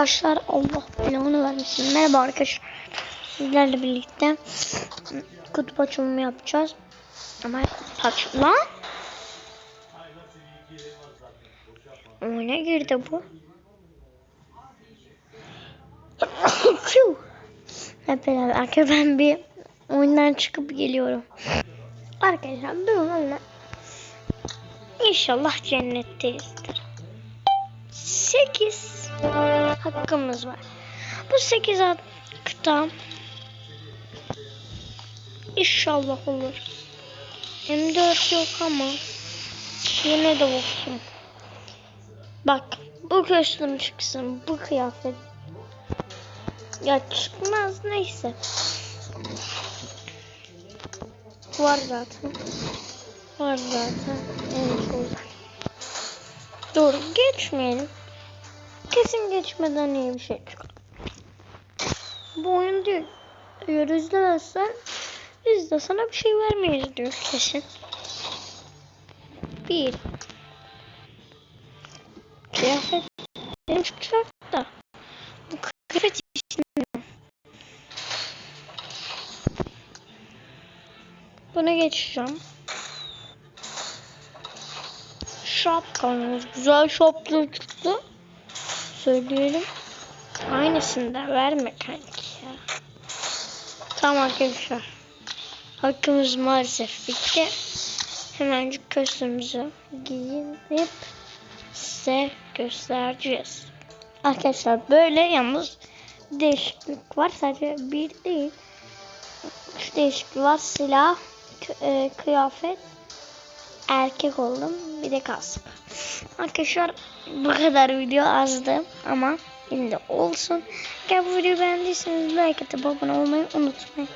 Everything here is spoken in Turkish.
Arkadaşlar Allah belanı vermesin. Merhaba arkadaşlar. Sizlerle birlikte kutup açılımı yapacağız. Ama aç lan. Oyuna girdi bu. Hep beraber arkadaşlar ben bir oyundan çıkıp geliyorum. Arkadaşlar durun İnşallah cennetteyizdir. 8 hakkımız var. Bu 8 hakkıda inşallah olur. M4 yok ama yine de olsun. Bak bu kostüm çıksın bu kıyafet. Ya çıkmaz neyse. Var zaten. Var zaten. En güzel. Dur geçmeyelim. Kesin geçmeden iyi bir şey çıkar. Bu oyun diyor. Eğer izlemezsen biz de sana bir şey vermeyiz diyor kesin. Bir. Kıyafet benim çıkacak da. Bu kıyafet istemiyorum. Buna geçeceğim. Şapkamız güzel şapka çıktı. Söyleyelim. Aynısını da verme kanki ya. Tamam arkadaşlar. Hakkımız maalesef bitti. Hemencik kostümümüzü giyinip size göstereceğiz. Arkadaşlar böyle yalnız değişiklik var. Sadece bir değil. Üç değişiklik var. Silah, e, kıyafet, erkek oldum. Bir de kask. Arkadaşlar bu kadar video azdı ama yine de olsun. Eğer bu videoyu beğendiyseniz like atıp abone olmayı unutmayın.